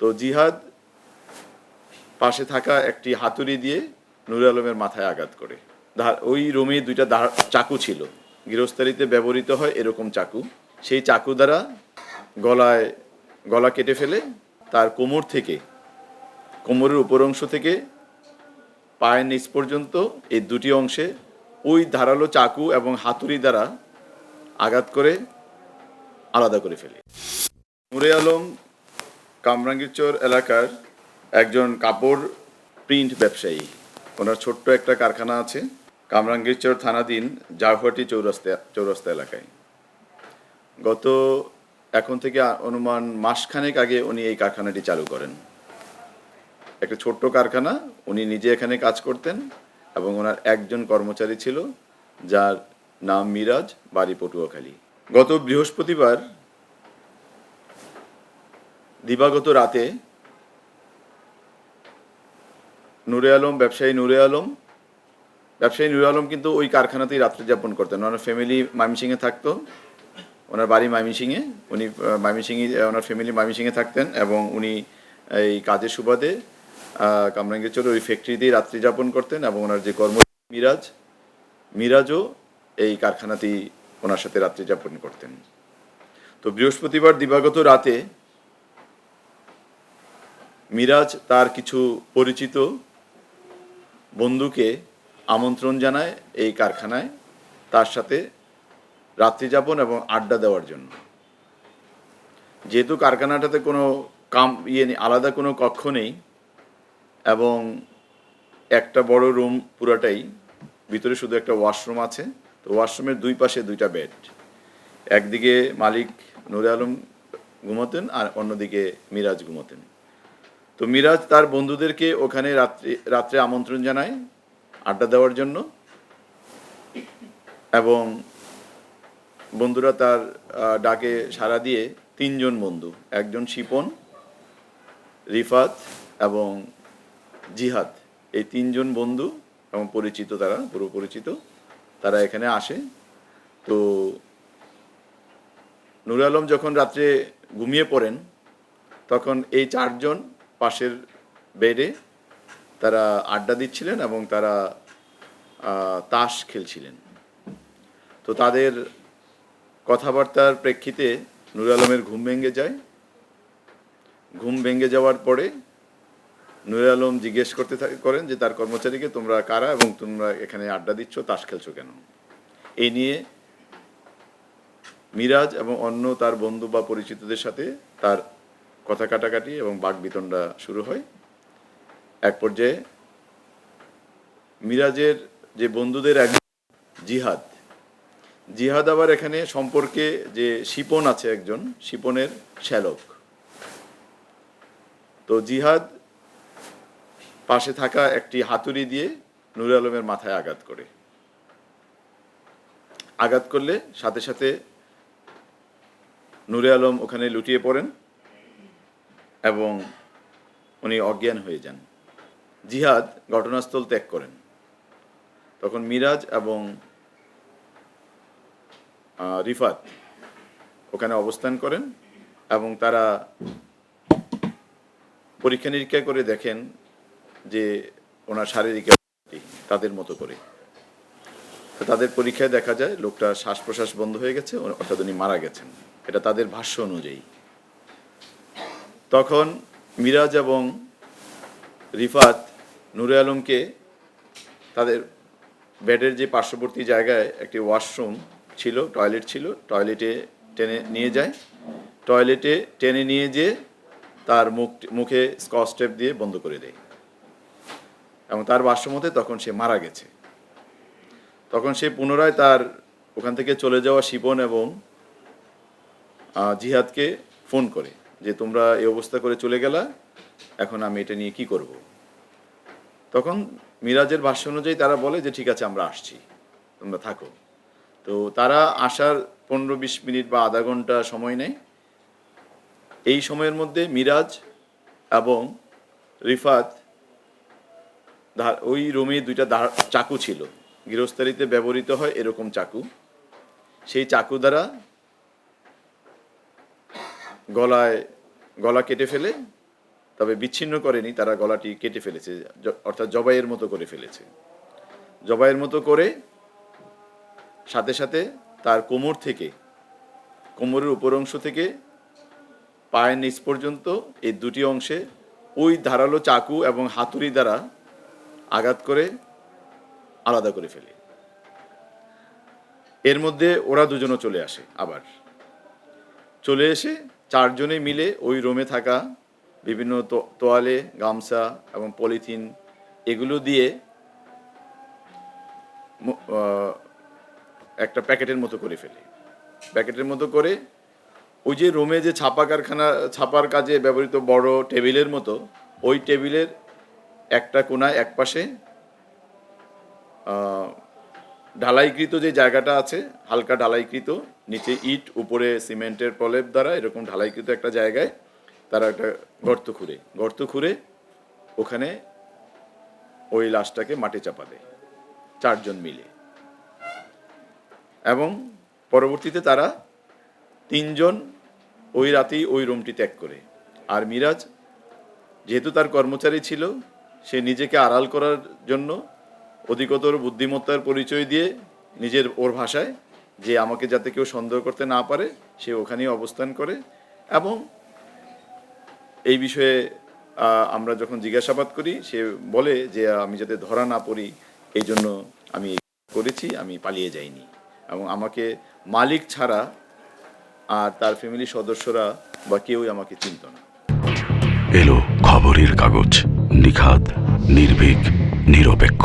তো জিহাদ পাশে থাকা একটি হাতুড়ি দিয়ে নুর আলমের মাথায় আঘাত করে। ওই রুমে দুইটা চাকু ছিল। গৃহস্থালিতে ব্যবহৃত হয় এরকম চাকু। সেই চাকু দ্বারা গলায় গলা কেটে ফেলে তার কোমর থেকে, কোমরের উপর অংশ থেকে পায়ের নিচ পর্যন্ত এই দুটি অংশে ওই ধারালো চাকু এবং হাতুড়ি দ্বারা আঘাত করে আলাদা করে ফেলে। নুরে আলম কামরাঙ্গীরচর এলাকার একজন কাপড় প্রিন্ট ব্যবসায়ী। ওনার ছোট্ট একটা কারখানা আছে, কামরাঙ্গীরচর থানাধীন জাগুয়াটি চৌরাস্তা চৌরাস্তা এলাকায়। গত এখন থেকে অনুমান মাসখানেক আগে উনি এই কারখানাটি চালু করেন। একটা ছোট্ট কারখানা, উনি নিজে এখানে কাজ করতেন এবং ওনার একজন কর্মচারী ছিল, যার নাম মিরাজ, বাড়ি পটুয়াখালী। গত বৃহস্পতিবার দিবাগত রাতে নুরে আলম, ব্যবসায়ী নুরে আলম, ব্যবসায়ী নুরে আলম কিন্তু ওই কারখানাতেই রাত্রি যাপন করতেন। ওনার ফ্যামিলি মাইমিসিংয়ে থাকতো। ওনার বাড়ি মাইমিসিংয়ে উনি মাইমিসিংয়ে ওনার ফ্যামিলি মাইমিসিংয়ে থাকতেন এবং উনি এই কাজের সুবাদে কামরাঙ্গীরচর ওই ফ্যাক্টরিতেই রাত্রি যাপন করতেন এবং ওনার যে কর্ম মিরাজ, মিরাজও এই কারখানাতেই ওনার সাথে রাত্রি যাপন করতেন। তো বৃহস্পতিবার দিবাগত রাতে মিরাজ তার কিছু পরিচিত বন্ধুকে আমন্ত্রণ জানায় এই কারখানায় তার সাথে রাত্রিযাপন এবং আড্ডা দেওয়ার জন্য। যেহেতু কারখানাটাতে কোনো কাম ইয়ে নেই, আলাদা কোনো কক্ষ নেই এবং একটা বড় রুম পুরাটাই, ভিতরে শুধু একটা ওয়াশরুম আছে, তো ওয়াশরুমের দুই পাশে দুইটা বেড। একদিকে মালিক নুরে আলম ঘুমোতেন আর অন্যদিকে মিরাজ ঘুমোতেন। তো মিরাজ তার বন্ধুদেরকে ওখানে রাত্রি, রাত্রে আমন্ত্রণ জানায়, আড্ডা দেওয়ার জন্য। এবং বন্ধুরা তার ডাকে সাড়া দিয়ে তিনজন বন্ধু, একজন শিপন, রিফাত এবং জিহাদ। এই তিনজন বন্ধু এবং পরিচিত তারা, পুরো পরিচিত, তারা এখানে আসে। তো নুর আলম যখন রাত্রে ঘুমিয়ে পড়েন, তখন এই চারজন পাশের বেডে তারা আড্ডা দিচ্ছিলেন এবং তারা তাস খেলছিলেন। তো তাদের কথাবার্তার প্রেক্ষিতে নুর আলমের ঘুম ভেঙে যায়। ঘুম ভেঙে যাওয়ার পরে নুর আলম জিজ্ঞেস করতে করেন যে, তার কর্মচারীকে তোমরা কারা এবং তোমরা এখানে আড্ডা দিচ্ছ, তাস খেলছো কেন? এই নিয়ে মিরাজ এবং অন্য তার বন্ধু বা পরিচিতদের সাথে তার কথা কাটাকাটি এবং বাক বিতণ্ডা শুরু হয়। এক পর্যায়ে মিরাজের যে বন্ধুদের এক জিহাদ জিহাদ আবার এখানে সম্পর্কে যে শিপন আছে একজন, শিপনের শ্যালক। তো জিহাদ পাশে থাকা একটি হাতুড়ি দিয়ে নুর আলমের মাথায় আঘাত করে। আঘাত করলে সাথে সাথে নুরে আলম ওখানে লুটিয়ে পড়েন। এবং উনি অজ্ঞান হয়ে যান। জিহাদ ঘটনাস্থল ত্যাগ করেন। তখন মিরাজ এবং রিফাত ওখানে অবস্থান করেন এবং তারা পরীক্ষা নিরীক্ষা করে দেখেন যে ওনার শারীরিক তাদের মতো করে। তাদের পরীক্ষায় দেখা যায় লোকটা শ্বাস প্রশ্বাস বন্ধ হয়ে গেছে, অর্থাৎ উনি মারা গেছেন। এটা তাদের ভাষ্য অনুযায়ী। তখন মিরাজ এবং রিফাত নুরে আলমকে তাদের বেডের যে পার্শ্ববর্তী জায়গায় একটি ওয়াশরুম ছিল, টয়লেট ছিল, টয়লেটে টেনে নিয়ে যায়। টয়লেটে টেনে নিয়ে যেয়ে তার মুখ, মুখে স্কচ টেপ দিয়ে বন্ধ করে দেয়। এবং তার ভাষ্যমতে তখন সে মারা গেছে। তখন সে পুনরায় তার ওখান থেকে চলে যাওয়া শিপন এবং জিহাদকে ফোন করে। যে তোমরা এই অবস্থা করে চলে গেলা, এখন আমি এটা নিয়ে কি করব? তখন মিরাজের ভাষ্য অনুযায়ী তারা বলে যে, ঠিক আছে, আমরা আসছি, তোমরা থাকো। তো তারা আসার পনেরো বিশ মিনিট বা আধা ঘণ্টা সময় নেয়। এই সময়ের মধ্যে মিরাজ এবং রিফাত ওই রুমে দুইটা চাকু ছিল। গৃহস্থালিতে ব্যবহৃত হয় এরকম চাকু। সেই চাকু দ্বারা গলায় গলা কেটে ফেলে, তবে বিচ্ছিন্ন করেনি, তারা গলাটি কেটে ফেলেছে অর্থাৎ জবাইয়ের মতো করে ফেলেছে। জবাইয়ের মতো করে সাথে সাথে তার কোমর থেকে, কোমরের উপর অংশ থেকে পায়ের নিচ পর্যন্ত এই দুটি অংশে ওই ধারালো চাকু এবং হাতুড়ি দ্বারা আঘাত করে আলাদা করে ফেলে। এর মধ্যে ওরা দুজনও চলে আসে আবার। চলে এসে চারজনে মিলে ওই রুমে থাকা বিভিন্ন তোয়ালে, গামছা এবং পলিথিন এগুলো দিয়ে একটা প্যাকেটের মতো করে ফেলে। প্যাকেটের মতো করে ওই যে রোমে যে ছাপা কারখানা, ছাপার কাজে ব্যবহৃত বড় টেবিলের মতো, ওই টেবিলের একটা কোনায় এক পাশে ঢালাইকৃত যে জায়গাটা আছে, হালকা ঢালাইকৃত নিচে ইট, উপরে সিমেন্টের প্রলেপ দ্বারা এরকম ঢালাইকৃত একটা জায়গায় তারা একটা গর্ত খুঁড়ে। গর্ত খুঁড়ে ওখানে ওই লাশটাকে মাটি চাপা দেয়, চারজন মিলে। এবং পরবর্তীতে তারা তিনজন ওই রাতেই ওই রুমটি ত্যাগ করে। আর মিরাজ যেহেতু তার কর্মচারী ছিল, সে নিজেকে আড়াল করার জন্য অধিকতর বুদ্ধিমত্তার পরিচয় দিয়ে নিজের ওর ভাষায় যে আমাকে যাতে কেউ সন্দেহ করতে না পারে, সে ওখানেই অবস্থান করে এবং এই বিষয়ে আমরা যখন জিজ্ঞাসাবাদ করি, সে বলে যে, আমি যাতে ধরা না পড়ি, এই জন্য আমি করেছি, আমি পালিয়ে যাইনি। এবং আমাকে মালিক ছাড়া আর তার ফ্যামিলির সদস্যরা বা কেউই আমাকে চিনত না। এলো খবরের কাগজ, নিখাদ, নির্ভীক, নিরপেক্ষ।